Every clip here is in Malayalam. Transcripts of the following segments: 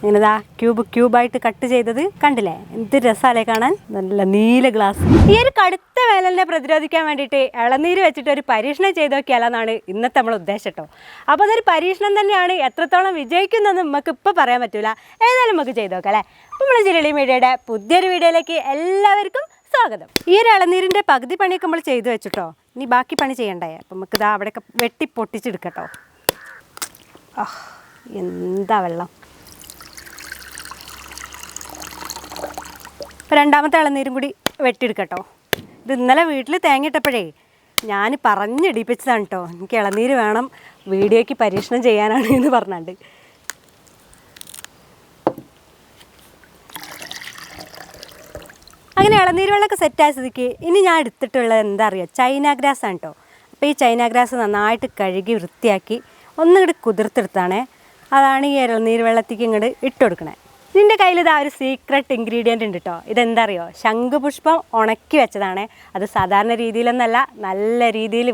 ഇങ്ങനെതാ ക്യൂബ് ക്യൂബായിട്ട് കട്ട് ചെയ്തത് കണ്ടില്ലേ? എന്ത് രസാലേ കാണാൻ? നല്ല നീല ഗ്ലാസ് ഈ ഒരു കടുത്ത വേനലിനെ പ്രതിരോധിക്കാൻ വേണ്ടിയിട്ട് ഇളനീര് വെച്ചിട്ട് ഒരു പരീക്ഷണം ചെയ്ത് നോക്കിയാലെന്നാണ് ഇന്നത്തെ നമ്മൾ ഉദ്ദേശം കേട്ടോ അപ്പോൾ അതൊരു പരീക്ഷണം തന്നെയാണ് എത്രത്തോളം വിജയിക്കുന്നതെന്ന് നമുക്ക് ഇപ്പോൾ പറയാൻ പറ്റില്ല ഏതായാലും നമുക്ക് ചെയ്ത് നോക്കാം അല്ലേ? നമ്മൾ ജിരളി മീഡിയയുടെ പുതിയൊരു വീഡിയോയിലേക്ക് എല്ലാവർക്കും സ്വാഗതം. ഈ ഒരു ഇളനീരിന്റെ പകുതി പണിയൊക്കെ നമ്മൾ ചെയ്തു വെച്ചിട്ടോ? ഇനി ബാക്കി പണി ചെയ്യണ്ടേ? അപ്പം നമുക്ക് ഇതാ അവിടെയൊക്കെ വെട്ടി പൊട്ടിച്ചെടുക്കട്ടോ. എന്താ വെള്ളം? ഇപ്പം രണ്ടാമത്തെ ഇളനീരും കൂടി വെട്ടിയെടുക്കട്ടോ. ഇത് ഇന്നലെ വീട്ടിൽ തേങ്ങയിട്ടപ്പോഴേ ഞാൻ പറഞ്ഞിടിപ്പിച്ചതാണ് കേട്ടോ എനിക്ക് ഇളനീര് വേണം വീഡിയോയ്ക്ക് പരീക്ഷണം ചെയ്യാനാണ് എന്ന് പറഞ്ഞാണ്ട്. അങ്ങനെ ഇളനീര് വെള്ളമൊക്കെ സെറ്റായ സ്ഥിതിക്ക് ഇനി ഞാൻ എടുത്തിട്ടുള്ളത് എന്താ അറിയുക ചൈന ഗ്രാസ് ആണ് കേട്ടോ അപ്പോൾ ഈ ചൈന ഗ്രാസ് നന്നായിട്ട് കഴുകി വൃത്തിയാക്കി ഒന്നിങ്ങോട്ട് കുതിർത്തെടുത്താണേ അതാണ് ഈ ഇളനീര് വെള്ളത്തേക്ക് ഇങ്ങോട്ട് ഇട്ട് കൊടുക്കണേ. ഇതിന്റെ കയ്യിൽ ഇതാ ഒരു സീക്രട്ട് ഇൻഗ്രീഡിയന്റ് ഉണ്ട് കേട്ടോ ഇതെന്താ അറിയോ ശംഖുപുഷ്പം ഉണക്കി വെച്ചതാണ്. അത് സാധാരണ രീതിയിലൊന്നല്ല നല്ല രീതിയിൽ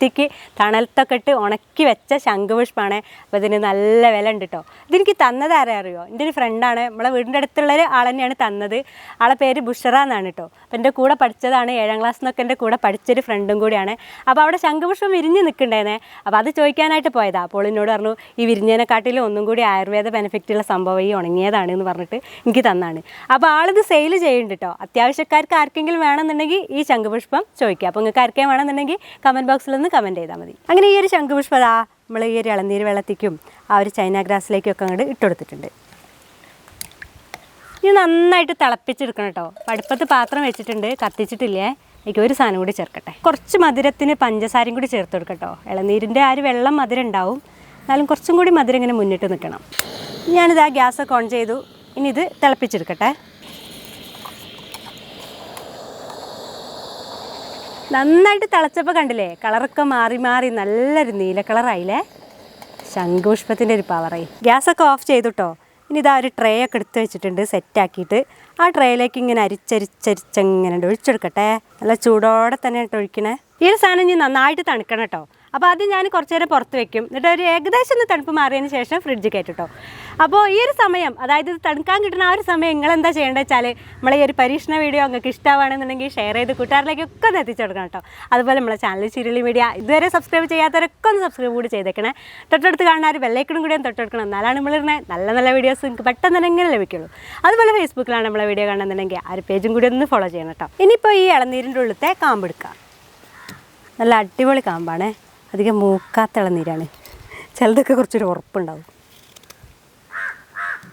വൃത്തിക്ക് തണലത്തൊക്കെ ഇട്ട് ഉണക്കി വെച്ച ശംഖുപുഷ്പമാണ് അപ്പോൾ ഇതിന് നല്ല വില ഉണ്ട് കേട്ടോ ഇതെനിക്ക് തന്നത് അറിയോ എന്റെ ഒരു ഫ്രണ്ടാണ് നമ്മളെ വീടിന്റെ അടുത്തുള്ളൊരു ആൾ തന്നെയാണ് തന്നത്. ആളെ പേര് ബുഷറ എന്നാണ് കേട്ടോ. അപ്പോൾ എന്റെ കൂടെ പഠിച്ചതാണ്. ഏഴാം ക്ലാസ് എന്നൊക്കെ എന്റെ കൂടെ പഠിച്ചൊരു ഫ്രണ്ടും കൂടിയാണ്. അപ്പോൾ അവിടെ ശംഖുപുഷ്പം വിരിഞ്ഞ് നിൽക്കണ്ടേനെ അപ്പോൾ അത് ചോദിക്കാനായിട്ട് പോയതാണ് അപ്പോൾ എന്നോട് പറഞ്ഞു ഈ വിരിഞ്ഞതിനെക്കാട്ടിലും ഒന്നും കൂടി ആയുർവേദ ബെനിഫിറ്റുള്ള സംഭവം ഈ ഉണങ്ങിയതാണ് എന്ന് പറഞ്ഞിട്ട് എനിക്ക് തന്നാണ്. അപ്പോൾ ആളിത് സെയിൽ ചെയ്യുന്നുണ്ട് കേട്ടോ. അത്യാവശ്യക്കാർക്ക് ആർക്കെങ്കിലും വേണമെന്നുണ്ടെങ്കിൽ ഈ ശംഖുപുഷ്പം ചോദിക്കുക അപ്പോൾ നിങ്ങൾക്ക് ആർക്കെങ്കിലും വേണമെന്നുണ്ടെങ്കിൽ കമന്റ് ബോക്സിൽ കമന്റ് ചെയ്താൽ മതി. അങ്ങനെ ഈ ഒരു ശംഖുപുഷ്പത നമ്മൾ ഈ ഒരു ഇളനീര് വെള്ളത്തേക്കും ആ ഒരു ചൈന ഗ്രാസിലേക്കും ഒക്കെ അങ്ങോട്ട് ഇട്ടുകൊടുത്തിട്ടുണ്ട് ഇനി നന്നായിട്ട് തിളപ്പിച്ചെടുക്കണം കേട്ടോ. അടുപ്പത്ത് പാത്രം വെച്ചിട്ടുണ്ട് കത്തിച്ചിട്ടില്ലേ? എനിക്ക് ഒരു സാധനം കൂടി ചേർക്കട്ടെ. കുറച്ച് മധുരത്തിന് പഞ്ചസാരയും കൂടി ചേർത്ത് കൊടുക്കട്ടോ ഇളനീരിന്റെ ആ ഒരു വെള്ളം മധുരം ഉണ്ടാവും. എന്നാലും കുറച്ചും കൂടി മധുരം ഇങ്ങനെ മുന്നിട്ട് നിൽക്കണം. ഞാനിത് ആ ഗ്യാസൊക്കെ ഓൺ ചെയ്തു. ഇനി ഇത് തിളപ്പിച്ചെടുക്കട്ടെ. നന്നായിട്ട് തിളച്ചപ്പോൾ കണ്ടില്ലേ? കളറൊക്കെ മാറി മാറി നല്ലൊരു നീല കളറായില്ലേ? ശംഖുപുഷ്പത്തിന്റെ ഒരു പവറായി ഗ്യാസൊക്കെ ഓഫ് ചെയ്തുട്ടോ. ഇനി ഇതാ ഒരു ട്രേ ഒക്കെ എടുത്ത് വെച്ചിട്ടുണ്ട് സെറ്റാക്കിയിട്ട് ആ ട്രേയിലേക്ക് ഇങ്ങനെ അരിച്ചരിച്ചരിച്ചങ്ങനെ ഒഴിച്ചെടുക്കട്ടെ. നല്ല ചൂടോടെ തന്നെ ഇട്ട് ഒഴിക്കണേ. ഈ ഒരു സാധനം ഇനി നന്നായിട്ട് തണുക്കണം കേട്ടോ. അപ്പോൾ അത് ഞാൻ കുറച്ച് നേരം പുറത്ത് വെക്കും. എന്നിട്ട് ഒരു ഏകദേശം ഒന്ന് തണുപ്പ് മാറിയതിന് ശേഷം ഫ്രിഡ്ജ് കയറ്റിട്ടോ. അപ്പോൾ ഈ ഒരു സമയം അതായത് തണുക്കാൻ കിട്ടുന്ന ആ ഒരു സമയം നിങ്ങൾ എന്താ ചെയ്യേണ്ടത് വെച്ചാൽ നമ്മളെ ഈ ഒരു പരീക്ഷണ വീഡിയോ നിങ്ങൾക്ക് ഇഷ്ടമാണെന്നുണ്ടെങ്കിൽ ഷെയർ ചെയ്ത് കൂട്ടുകാരിലേക്കൊക്കെ ഒന്ന് എത്തിച്ചു കൊടുക്കണം കേട്ടോ. അതുപോലെ നമ്മളെ ചാനൽ ചിരളി മീഡിയ ഇതുവരെ സബ്സ്ക്രൈബ് ചെയ്യാത്തവരൊക്കെ ഒന്ന് സബ്സ്ക്രൈബ് കൂടി ചെയ്തേക്കണേ. തൊട്ടടുത്ത് കാണുന്ന ഒരു ബെല്ലൈക്കണും കൂടി തൊട്ടെടുക്കണം എന്നാലാണ് നമ്മളിരുന്ന നല്ല നല്ല വീഡിയോസ് നിങ്ങൾക്ക് പെട്ടെന്ന് തന്നെ ഇങ്ങനെ ലഭിക്കുള്ളൂ. അതുപോലെ ഫേസ്ബുക്കിലാണ് നമ്മളെ വീഡിയോ കാണുന്നുണ്ടെങ്കിൽ ആ ഒരു പേജും കൂടി ഒന്ന് ഫോളോ ചെയ്യണം കേട്ടോ. ഇനിയിപ്പോൾ ഈ ഇളനീരിന്റെ ഉള്ളിലത്തെ കാമ്പെടുക്കുക നല്ല അടിപൊളി കാമ്പാണേ. അധികം മൂക്കാത്ത ഇളനീരാണ് ചിലതൊക്കെ കുറച്ചൊരു ഉറപ്പുണ്ടാവും.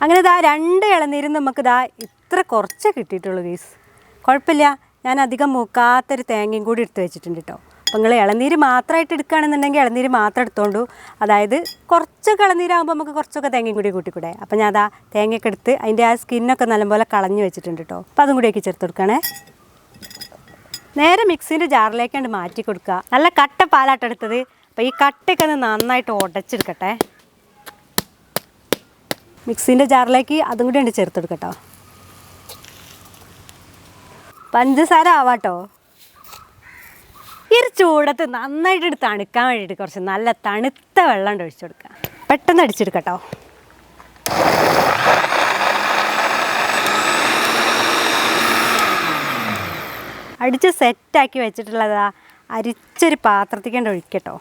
അങ്ങനെ ഇതാ രണ്ട് ഇളനീരും നമുക്ക് ഇതാ ഇത്ര കുറച്ചേ കിട്ടിയിട്ടുള്ളൂ ഗീസ്. കുഴപ്പമില്ല. ഞാൻ അധികം മൂക്കാത്തൊരു തേങ്ങയും കൂടി എടുത്ത് വെച്ചിട്ടുണ്ട് കേട്ടോ അപ്പോൾ നിങ്ങൾ ഇളനീര് മാത്രമായിട്ട് എടുക്കുകയാണെന്നുണ്ടെങ്കിൽ ഇളനീര് മാത്രം എടുത്തോണ്ടു. അതായത് കുറച്ചൊക്കെ ഇളനീരാകുമ്പോൾ നമുക്ക് കുറച്ചൊക്കെ തേങ്ങയും കൂടി കൂട്ടിക്കൂടെ. അപ്പോൾ ഞാൻ അതാ തേങ്ങയൊക്കെ എടുത്ത് അതിന്റെ ആ സ്കിന്നൊക്കെ നല്ലപോലെ കളഞ്ഞു വെച്ചിട്ടുണ്ട് കേട്ടോ അപ്പോൾ അതും കൂടിയൊക്കെ ചേർത്ത് കൊടുക്കണേ നേരെ മിക്സിന്റെ ജാറിലേക്കാണ്ട് മാറ്റി കൊടുക്കുക. നല്ല കട്ട പാലാട്ടെടുത്തത് അപ്പോൾ ഈ കട്ടയൊക്കെ ഒന്ന് നന്നായിട്ട് ഉടച്ചെടുക്കട്ടെ. മിക്സിന്റെ ജാറിലേക്ക് അതും കൂടി ഉണ്ട് ചേർത്തെടുക്കട്ടോ പഞ്ചസാര ആവാട്ടോ. ഈ ചൂടത്ത് നന്നായിട്ട് എടുത്ത് തണുക്കാൻ വേണ്ടിയിട്ട് കുറച്ച് നല്ല തണുത്ത വെള്ളം ഒഴിച്ചു കൊടുക്കുക. പെട്ടെന്ന് അടിച്ചെടുക്കട്ടോ. അടിച്ച് സെറ്റാക്കി വെച്ചിട്ടുള്ളതാ. അരിച്ചൊരു പാത്രത്തിക്കേണ്ട ഒഴിക്കട്ടോ.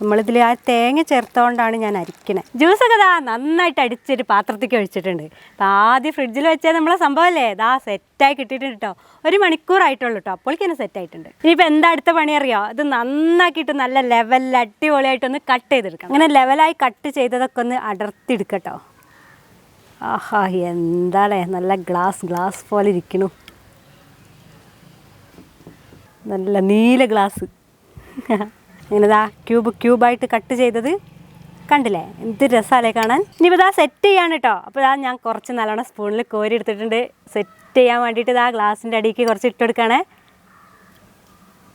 നമ്മളിതിൽ ആ തേങ്ങ ചേർത്തുകൊണ്ടാണ് ഞാൻ അരിക്കണേ. ജ്യൂസൊക്കെ ദാ നന്നായിട്ട് അടിച്ചൊരു പാത്രത്തേക്ക് ഒഴിച്ചിട്ടുണ്ട്. അപ്പം ആദ്യം ഫ്രിഡ്ജിൽ വെച്ചാൽ നമ്മളെ സംഭവമല്ലേ ദാ സെറ്റായി കിട്ടിയിട്ടുണ്ട് കേട്ടോ ഒരു മണിക്കൂറായിട്ടുള്ളൂ കേട്ടോ അപ്പോഴേക്ക് തന്നെ സെറ്റായിട്ടുണ്ട്. ഇനിയിപ്പോൾ എന്താ അടുത്ത പണി അറിയോ? ഇത് നന്നാക്കിയിട്ട് നല്ല ലെവലിൽ അടിപൊളിയായിട്ടൊന്ന് കട്ട് ചെയ്തെടുക്കാം. അങ്ങനെ ലെവലായി കട്ട് ചെയ്തതൊക്കെ ഒന്ന് അടർത്തിയെടുക്കട്ടോ. ആഹാ എന്താണേ? നല്ല ഗ്ലാസ് ഗ്ലാസ് പോലെ ഇരിക്കണു. നല്ല നീല ഗ്ലാസ് ഇങ്ങനെതാ ക്യൂബ് ക്യൂബായിട്ട് കട്ട് ചെയ്തത് കണ്ടില്ലേ? എന്ത് രസമല്ലേ കാണാൻ? ഇനിയിപ്പോൾ ഇതാ സെറ്റ് ചെയ്യാണ് കേട്ടോ അപ്പോൾ ഇതാ ഞാൻ കുറച്ച് നല്ലോണം സ്പൂണിൽ കോരി എടുത്തിട്ടുണ്ട്. സെറ്റ് ചെയ്യാൻ വേണ്ടിയിട്ട് ഇതാ ഗ്ലാസിന്റെ അടിക്ക് കുറച്ച് ഇട്ടെടുക്കുകയാണേ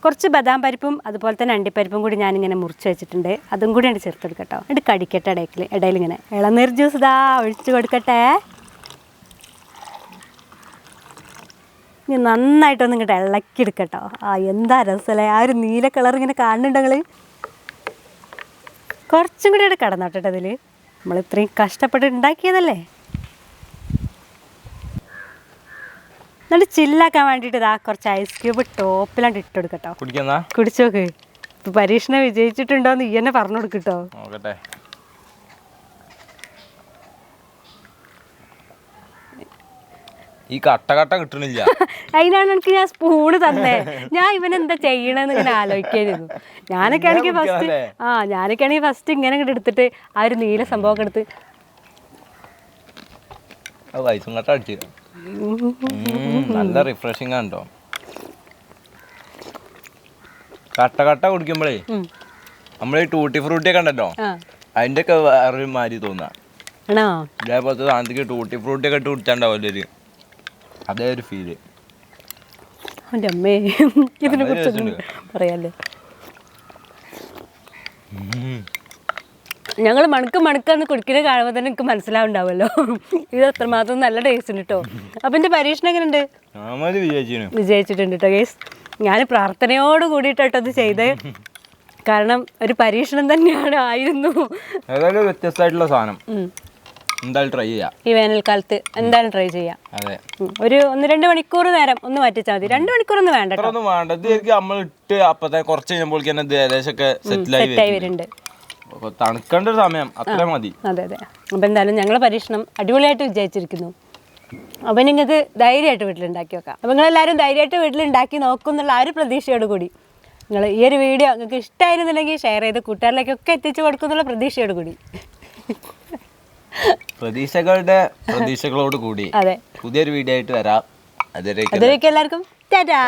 കുറച്ച് ബദാം പരിപ്പും അതുപോലെ തന്നെ അണ്ടിപ്പരിപ്പും കൂടി ഞാനിങ്ങനെ മുറിച്ച് വെച്ചിട്ടുണ്ട്. അതും കൂടി ഉണ്ട് ചേർത്തെടുക്കട്ടോ എന്നിട്ട് കടിക്കട്ടെ ഇടയ്ക്കിൽ ഇടയിൽ ഇങ്ങനെ ഇളനീർ ജ്യൂസ് ഇതാ ഒഴിച്ച് കൊടുക്കട്ടെ. ഇനി നന്നായിട്ടൊന്ന് ഇങ്ങോട്ട് ഇളക്കിയെടുക്കട്ടോ. ആ എന്താ രസമല്ലേ ആ ഒരു നീല കളർ ഇങ്ങനെ കാണുന്നുണ്ടെങ്കിൽ കുറച്ചും കൂടി ഇവിടെ കടന്നോട്ടെ ഇതിൽ നമ്മൾ ഇത്രയും കഷ്ടപ്പെട്ട് ഉണ്ടാക്കിയതല്ലേ? എന്നിട്ട് ചില്ലാക്കാൻ വേണ്ടിയിട്ട് ഇതാ കുറച്ച് ഐസ് ക്യൂബ് ടോപ്പിലാണ്ട് ഇട്ട് കൊടുക്കട്ടോ. കുടിച്ചോക്ക് പരീക്ഷണം വിജയിച്ചിട്ടുണ്ടോ എന്ന് ഈ തന്നെ പറഞ്ഞു കൊടുക്കട്ടോ ഈ കട്ട കട്ട കിട്ടണില്ല. അതിനാണ് എനിക്ക് ഞാൻ സ്പൂണ് തന്നേ. ഞാൻ ഇവനെന്താ എന്താ ചെയ്യണെന്ന് ഇങ്ങനെ ആലോചിക്കായിരുന്നു ഞാനൊക്കെ ആണെങ്കിൽ ഫസ്റ്റ് ആ ഞാനൊക്കെ ആണെങ്കിൽ ഫസ്റ്റ് ഇങ്ങനെ ഇങ്ങോട്ട് എടുത്തിട്ട് ആ ഒരു നീല സംഭവമൊക്കെ എടുത്ത് വയസ്സും കട്ട അടിച്ച്. നല്ല റിഫ്രഷിങ് ആണോ കേട്ടോ കട്ട കുടിക്കുമ്പോഴേ നമ്മളെ നമ്മൾ ഈ ടൂട്ടി ഫ്രൂട്ടി ഒക്കെ ഉണ്ടല്ലോ ആ. അതിന്റെ ഒക്കെ വേറൊരു മാതിരി തോന്നാ. ഇതേപോലത്തെ സാധനത്തേക്ക് ടൂട്ടി ഫ്രൂട്ടി ഒക്കെ ഇട്ട് കുടിച്ചാണ്ടാവില്ല ഒരു അതേ ഒരു ഫീൽ എന്റെ അമ്മേ ഇതിനെ കുറിച്ചൊന്നും പറയാല്ലേ? ഞങ്ങൾ മണക്ക് മണക്കാന്ന് കുടിക്കുന്ന കാണുമ്പോൾ തന്നെ എനിക്ക് മനസ്സിലാവുണ്ടാവല്ലോ. ഇത് അത്രമാത്രം നല്ല ടേസ്റ്റ് ഉണ്ട് കേട്ടോ അപ്പം എന്റെ പരീക്ഷണം എങ്ങനെയുണ്ട്? വിജയിച്ചിട്ടുണ്ട് കേട്ടോ ഗേസ് ഞാൻ പ്രാർത്ഥനയോട് കൂടിയിട്ടോ ഇത് ചെയ്ത്. കാരണം ഒരു പരീക്ഷണം തന്നെയാണ് ആയിരുന്നു. വ്യത്യസ്തമായിട്ടുള്ള സാധനം. എന്തായാലും ട്രൈ ചെയ്യാം. ഈ വേനൽക്കാലത്ത് എന്തായാലും ട്രൈ ചെയ്യാം. അതെ. ഉം. ഒരു ഒന്ന് രണ്ട് മണിക്കൂർ നേരം ഒന്ന് മാറ്റിച്ചാൽ മതി. രണ്ട് മണിക്കൂറൊന്നും വേണ്ട അത്ര ഒന്നും വേണ്ട. ഇത് ശരിക്കും നമ്മൾ ഇട്ട് അപ്പത്തെ കുറച്ച് കഴിഞ്ഞപ്പോൾ തന്നെ ഇത് ഏകദേശം ഒക്കെ സെറ്റിലായി സെറ്റായി വരുന്നുണ്ട്. അപ്പൊ തണുക്കേണ്ട ഒരു സമയം. അത്ര മതി. അതെ അതെ. അപ്പം എന്തായാലും ഞങ്ങളെ പരീക്ഷണം അടിപൊളിയായിട്ട് വിജയിച്ചിരിക്കുന്നു. അപ്പോൾ നിങ്ങൾക്ക് ധൈര്യമായിട്ട് വീട്ടിലുണ്ടാക്കി വെക്കാം. അപ്പം നിങ്ങളെല്ലാവരും ധൈര്യമായിട്ട് വീട്ടിലുണ്ടാക്കി നോക്കും എന്നുള്ള ആ ഒരു പ്രതീക്ഷയോട് കൂടി നിങ്ങൾ ഈ ഒരു വീഡിയോ നിങ്ങൾക്ക് ഇഷ്ടമായിരുന്നുണ്ടെങ്കിൽ ഷെയർ ചെയ്ത് കൂട്ടുകാരിലേക്കൊക്കെ എത്തിച്ചു കൊടുക്കും എന്നുള്ള പ്രതീക്ഷയോട് കൂടി. പ്രതീക്ഷകളുടെ പ്രതീക്ഷകളോട് കൂടി പുതിയൊരു വീഡിയോ ആയിട്ട് വരാം. അതിലേക്ക് എല്ലാവർക്കും. ടാറ്റാ.